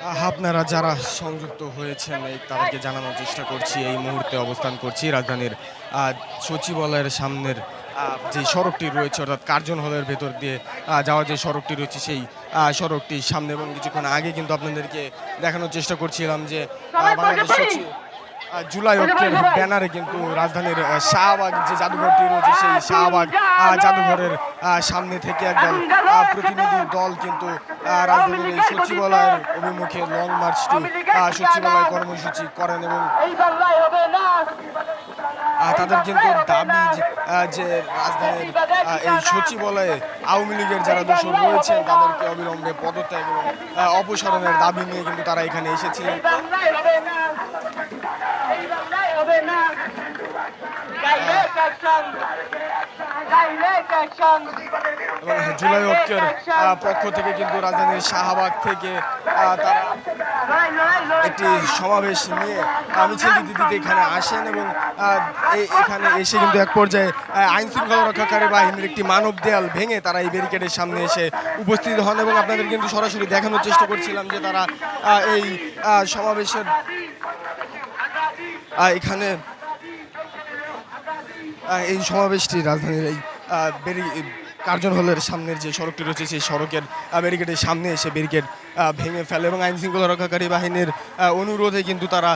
আপনারা যারা সংযুক্ত হয়েছেন এই তাদেরকে জানানোর চেষ্টা করছি এই মুহূর্তে অবস্থান করছি রাজধানীর সচিবালয়ের সামনের যে সড়কটি রয়েছে অর্থাৎ কার্জন হলের ভেতর দিয়ে যাওয়া যাওয়ার যে সড়কটি রয়েছে সেই সড়কটির সামনে এবং কিছুক্ষণ আগে কিন্তু আপনাদেরকে দেখানোর চেষ্টা করছিলাম যে বাংলাদেশ জুলাই ঐক্যের ব্যানারে কিন্তু রাজধানীর শাহবাগ যে জাদুঘরটি রয়েছে সেই শাহবাগ জাদুঘরের সামনে থেকে একদল প্রতিনিধি দল কিন্তু রাজধানীর এই সচিবালয়ের অভিমুখে লং মার্চটি সচিবালয় কর্মসূচি করেন এবং তাদের কিন্তু দাবি যে- রাজধানীর এই সচিবালয়ে আওয়ামী লীগের যারা দোষর রয়েছেন তাদেরকে অবিলম্বে পদত্যাগ এবং অপসারণের দাবি নিয়ে কিন্তু তারা এখানে এসেছিলেন এই বাংলায় হবে না এই বাংলায় হবে না direct action direct action July ঐক্যের পক্ষ থেকে কিন্তু রাজধানীর শাহবাগ থেকে তারা একটি সমাবেশ নিয়ে মিছিল দিতে দিতে এখানে আসেন এবং এখানে এসে কিন্তু এক পর্যায়ে আইন শৃঙ্খলা রক্ষাকারী বাহিনীর একটি মানব দেয়াল ভেঙে তারা এই ব্যারিকেডের সামনে এসে উপস্থিত হন এবং আপনাদের কিন্তু সরাসরি দেখানোর চেষ্টা করছিলাম যে তারা এই সমাবেশের এখানে এই সমাবেশটি রাজধানীর এই বেরি কার্জন হলের সামনের যে সড়কটি রয়েছে, সেই সড়কের ব্যারিকেডের সামনে এসে ব্যারিকেড ভেঙে ফেলে এবং আইন শৃঙ্খলা রক্ষাকারী বাহিনীর অনুরোধে কিন্তু তারা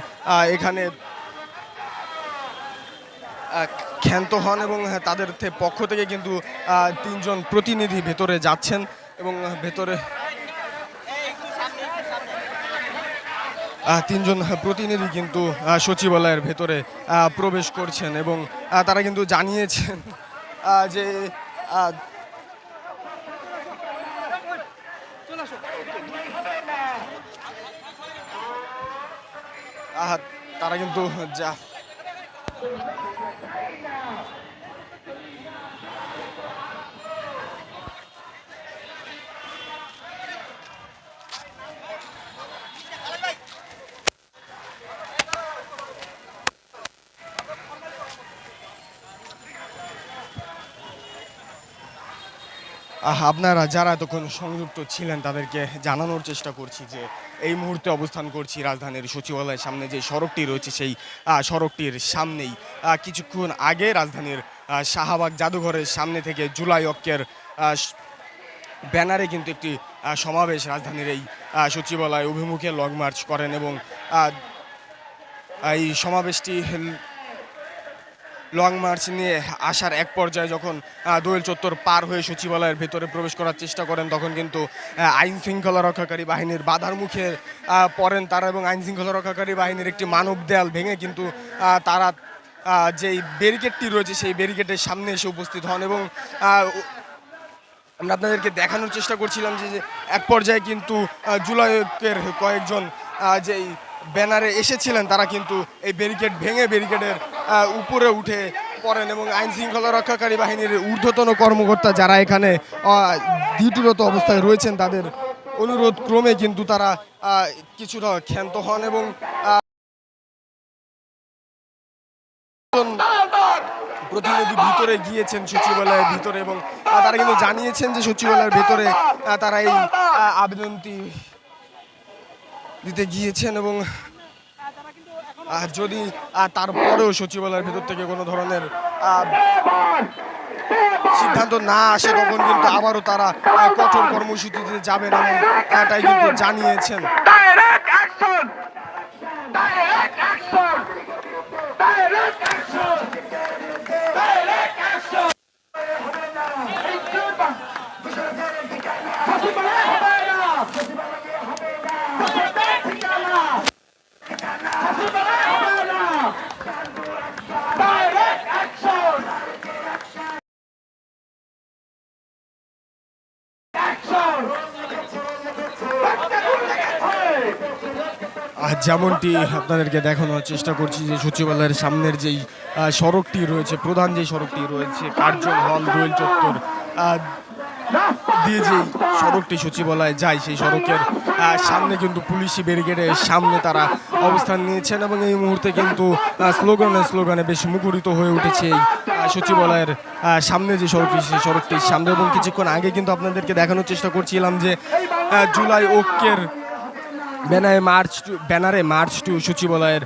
এখানে ক্ষান্ত হন এবং তাদের পক্ষ থেকে কিন্তু তিনজন প্রতিনিধি ভেতরে যাচ্ছেন এবং ভেতরে তিনজন প্রতিনিধি কিন্তু সচিবালয়ের ভেতরে প্রবেশ করছেন এবং তারা কিন্তু জানিয়েছেন যে তারা কিন্তু যা আপনারা যারা এতক্ষণ সংযুক্ত ছিলেন, তাদেরকে জানানোর চেষ্টা করছি যে এই মুহূর্তে অবস্থান করছি রাজধানীর সচিবালয়ের সামনে, যে সড়কটি রয়েছে সেই সড়কটির সামনেই। কিছুক্ষণ আগে রাজধানীর শাহবাগ জাদুঘরের সামনে থেকে জুলাই স- ব্যানারে কিন্তু একটি সমাবেশ রাজধানীর এই সচিবালয় অভিমুখে লং মার্চ করেন এবং এই সমাবেশটি লং মার্চ নিয়ে আসার এক পর্যায়ে যখন দোয়েল চত্বর পার হয়ে সচিবালয়ের ভেতরে প্রবেশ করার চেষ্টা করেন, তখন কিন্তু আইন শৃঙ্খলা রক্ষাকারী বাহিনীর বাধার মুখে পড়েন তারা এবং আইন শৃঙ্খলা রক্ষাকারী বাহিনীর একটি মানব দেয়াল ভেঙে কিন্তু তারা যেই ব্যারিকেডটি রয়েছে সেই ব্যারিকেডের সামনে এসে উপস্থিত হন এবং আমরা আপনাদেরকে দেখানোর চেষ্টা করছিলাম যে এক পর্যায়ে কিন্তু জুলাইকের কয়েকজন যেই ব্যানারে এসেছিলেন, তারা কিন্তু এই ব্যারিকেড ভেঙে ব্যারিকেডের উপরে উঠে পড়েন এবং আইন শৃঙ্খলা রক্ষাকারী বাহিনীর ঊর্ধ্বতন কর্মকর্তা যারা এখানে ডিউটিরত অবস্থায় রয়েছেন, তাদের অনুরোধ ক্রমে কিন্তু তারা কিছুটা ক্ষান্ত হন এবং প্রতিনিধি ভিতরে গিয়েছেন সচিবালয়ের ভিতরে এবং তারা কিন্তু জানিয়েছেন যে সচিবালয়ের ভিতরে তারা এই আবেদনটি দিতে গিয়েছেন এবং আর যদি, আর তারপরেও সচিবালয়ের ভেতর থেকে কোনো ধরনের সিদ্ধান্ত না আসে, তখন কিন্তু আবারও তারা কঠোর কর্মসূচিতে যাবেন এবং এটাই কিন্তু জানিয়েছেন direct action direct action direct action direct action সচিবালয় হবে না সচিবালয় ঠিকানা সচিবালয় হবে না ডাইরেক্ট অ্যাকশন অ্যাকশন আর যেমনটি আপনাদেরকে দেখানোর চেষ্টা করছি যে সচিবালয়ের সামনের যেই সড়কটি রয়েছে, প্রধান যে সড়কটি রয়েছে, কার্জন হল, দোয়েল চত্বর দিয়ে যে সড়কটি সচিবালয়ে যায়, সেই সড়কের সামনে কিন্তু পুলিশি ব্যারিকেডের সামনে তারা অবস্থান নিয়েছেন এবং এই মুহূর্তে কিন্তু স্লোগানে স্লোগানে বেশ মুখরিত হয়ে উঠেছে এই সচিবালয়ের সামনে যে সড়কটি, সেই সড়কটির সামনে এবং কিছুক্ষণ আগে কিন্তু আপনাদেরকে দেখানোর চেষ্টা করছিলাম যে জুলাই ঐক্যের ব্যানারে মার্চ টু ব্যানারে মার্চ টু সচিবালয়ের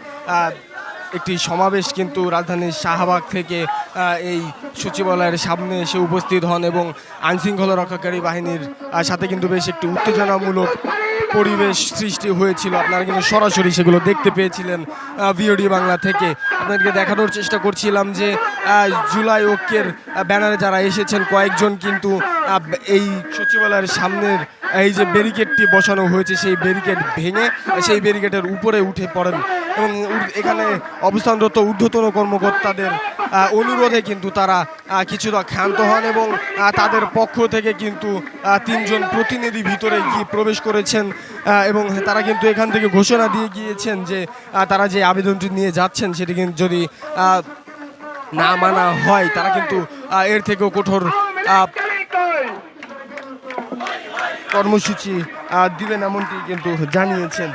একটি সমাবেশ কিন্তু রাজধানীর শাহবাগ থেকে এই সচিবালয়ের সামনে এসে উপস্থিত হন এবং আইনশৃঙ্খলা রক্ষাকারী বাহিনীর সাথে কিন্তু বেশ একটি উত্তেজনামূলক পরিবেশ সৃষ্টি হয়েছিল। আপনারা কিন্তু সরাসরি সেগুলো দেখতে পেয়েছিলেন ভিওডি বাংলা থেকে। আপনাদেরকে দেখানোর চেষ্টা করছিলাম যে জুলাই ঐক্যের ব্যানারে যারা এসেছেন, কয়েকজন কিন্তু এই সচিবালয়ের সামনের, এই যে ব্যারিকেডটি বসানো হয়েছে, সেই ব্যারিকেড ভেঙে, সেই ব্যারিকেডের উপরে উঠে পড়েন। এবং এখানে অবস্থানরত ঊর্ধ্বতন কর্মকর্তাদের অনুরোধে কিন্তু তারা কিছুটা ক্ষান্ত হন এবং তাদের পক্ষ থেকে কিন্তু তিনজন প্রতিনিধি ভিতরে গিয়ে প্রবেশ করেছেন এবং তারা কিন্তু এখান থেকে ঘোষণা দিয়ে গিয়েছেন যে তারা যে আবেদনটি নিয়ে যাচ্ছেন সেটি কিন্তু যদি না মানা হয়, তারা কিন্তু এর থেকেও কঠোর কর্মসূচি দিবেন এমনটি কিন্তু জানিয়েছেন।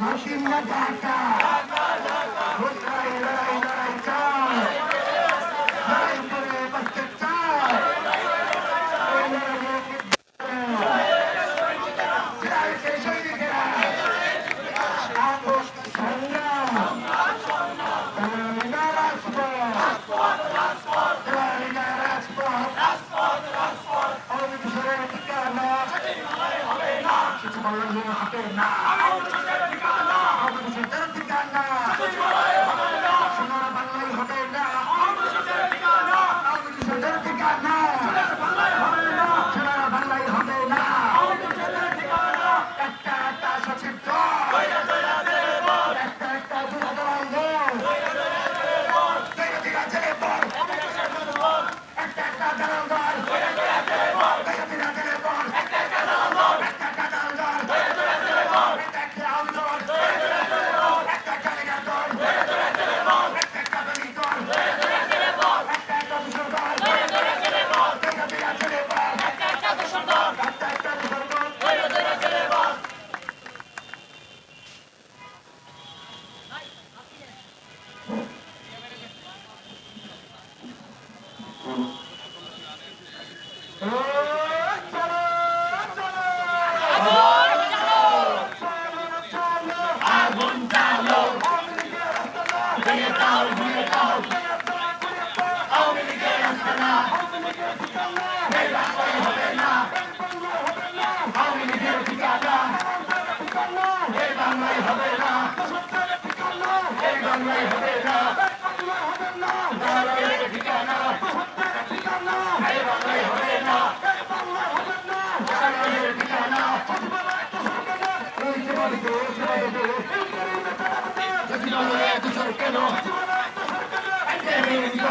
মসজিদ না Dhaka. Hey, Ram, hey, Ram, hey, Ram.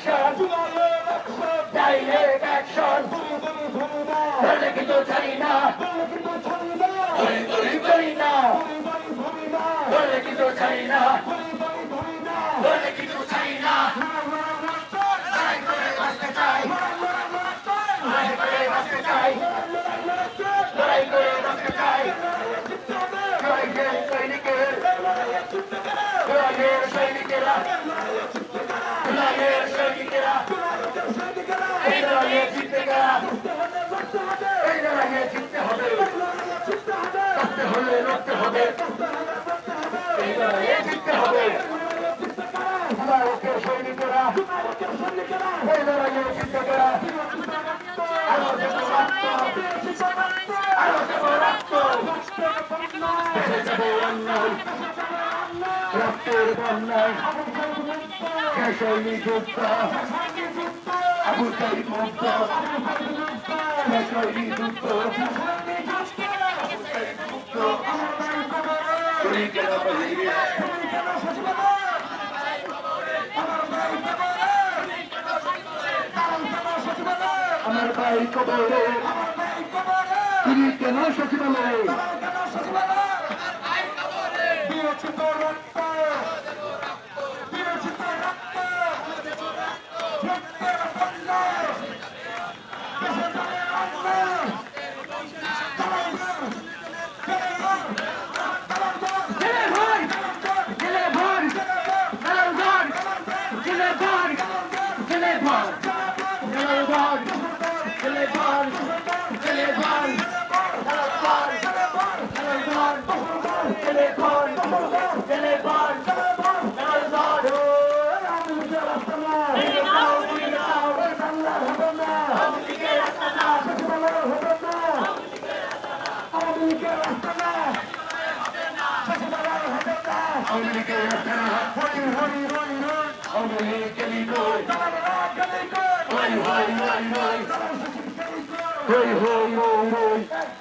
Action direct action ধরলে কিন্তু ছাড়ি না ধরি ধরি ধরি না ধরলে কিন্তু ছাড়ি না ধরলে কিন্তু ছাড়ি না সৈনিকেরা সৈনিকেরা সৈনিকেরা এই লড়াইয়ে জিততে গেলা রক্তের বন্যায় কেশরী যুদ্ধ আবু সাইদ মুক্ত কেশরী যুদ্ধ তুমি কেন বলিয়ে আমার ভাই কবরে। তুমি কেন সচিবালয়ে? জেলে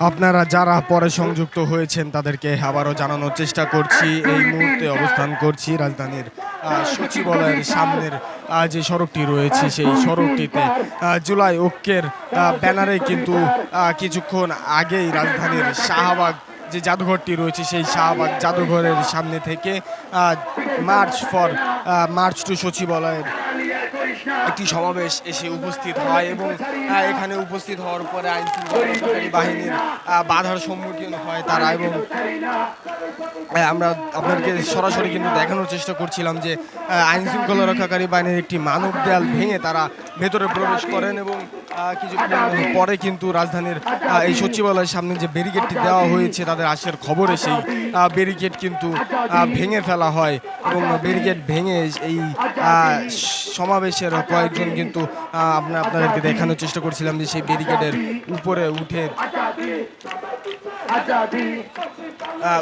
আপনারা যারা পরে সংযুক্ত হয়েছেন, তাদেরকে আবারও জানানোর চেষ্টা করছি। এই মুহূর্তে অবস্থান করছি রাজধানীর সচিবালয়ের সামনের যে সড়কটি রয়েছে, সেই সড়কটিতে। জুলাই ঐক্যের ব্যানারে কিন্তু কিছুক্ষণ আগেই রাজধানীর শাহবাগ যে জাদুঘরটি রয়েছে, সেই শাহবাগ জাদুঘরের সামনে থেকে মার্চ ফর মার্চ টু সচিবালয়ের একটি সমাবেশ এসে উপস্থিত হয় এবং এখানে উপস্থিত হওয়ার পরে আইন বাহিনীর বাধার সম্মুখীন হয় তারা এবং আমরা আপনাদেরকে সরাসরি কিন্তু দেখানোর চেষ্টা করছিলাম যে আইন শৃঙ্খলা রক্ষাকারী বাহিনীর একটি মানব দেয়াল ভেঙে তারা ভেতরে প্রবেশ করেন এবং কিছুক্ষণ পরে কিন্তু রাজধানীর এই সচিবালয়ের সামনে যে ব্যারিকেডটি দেওয়া হয়েছে, তাদের আসার খবরে সেই ব্যারিকেড কিন্তু ভেঙে ফেলা হয় এবং ব্যারিকেড ভেঙে এই সমাবেশের কয়েকজন কিন্তু আমরা আপনাদেরকে দেখানোর চেষ্টা করছিলাম যে সেই ব্যারিকেডের উপরে উঠে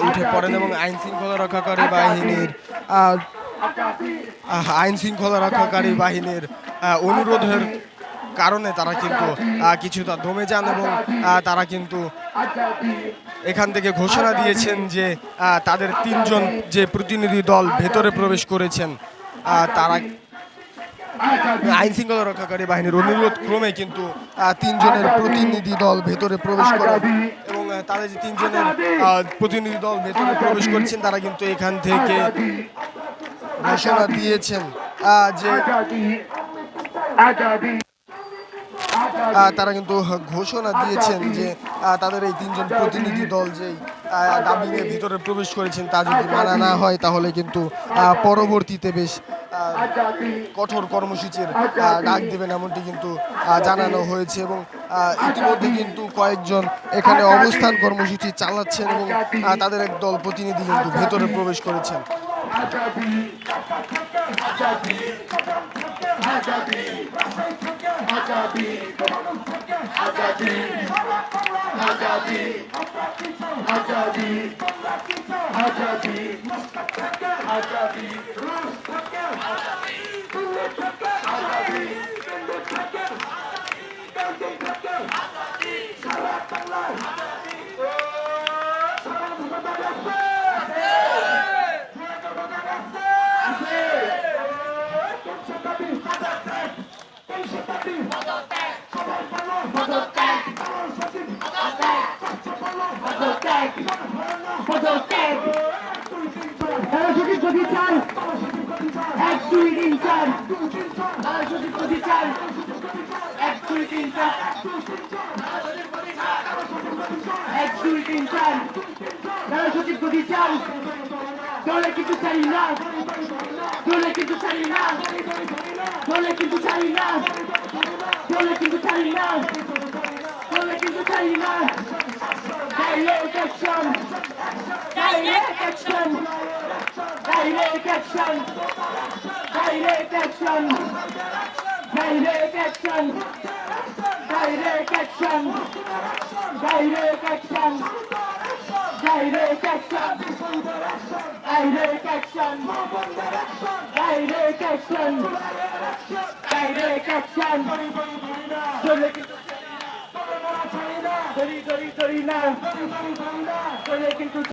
উঠে পড়েন এবং আইন শৃঙ্খলা রক্ষাকারী বাহিনীর আইন শৃঙ্খলা রক্ষাকারী বাহিনীর অনুরোধের কারণে তারা কিন্তু কিছুটা দমে যান এবং তারা কিন্তু এখান থেকে ঘোষণা দিয়েছেন যে তাদের তিনজন যে প্রতিনিধি দল ভেতরে প্রবেশ করেছেন তারা আইন শৃঙ্খলা রক্ষাকারী বাহিনীর অনুরোধ ক্রমে কিন্তু তিনজনের প্রতিনিধি দল ভেতরে প্রবেশ করে এবং তাদের যে তিনজনের প্রতিনিধি দল ভেতরে প্রবেশ করছেন, তারা কিন্তু এখান থেকে ঘোষণা দিয়েছেন যে তারা কিন্তু ঘোষণা দিয়েছেন যে তাদের এই তিনজন প্রতিনিধি দল যেই দাবি নিয়ে ভিতরে প্রবেশ করেছেন, তা যদি মানা না হয়, তাহলে কিন্তু পরবর্তীতে বেশ কঠোর কর্মসূচির ডাক দেবেন এমনটি কিন্তু জানানো হয়েছে এবং ইতিমধ্যে কিন্তু কয়েকজন এখানে অবস্থান কর্মসূচি চালাচ্ছেন এবং তাদের এক দল প্রতিনিধি কিন্তু ভেতরে প্রবেশ করেছেন। Azadi Azadi Azadi Azadi Azadi Azadi Dole ki tu sarina Dole ki tu sarina Dole ki tu sarina Dole ki tu sarina Dole ki tu sarina Direct action. Direct action. Direct action. Direct action. Direct action. Direct action. Direct action. Direct action, this is direction. Direct action, move on direction. Direct action, direct action. Body, body, body now. চলে কিন্তু চলি না, চলে না, চলি না, ধরি ধরি ধরি না, ধরি ধরি ধরি না, চলে কিন্তু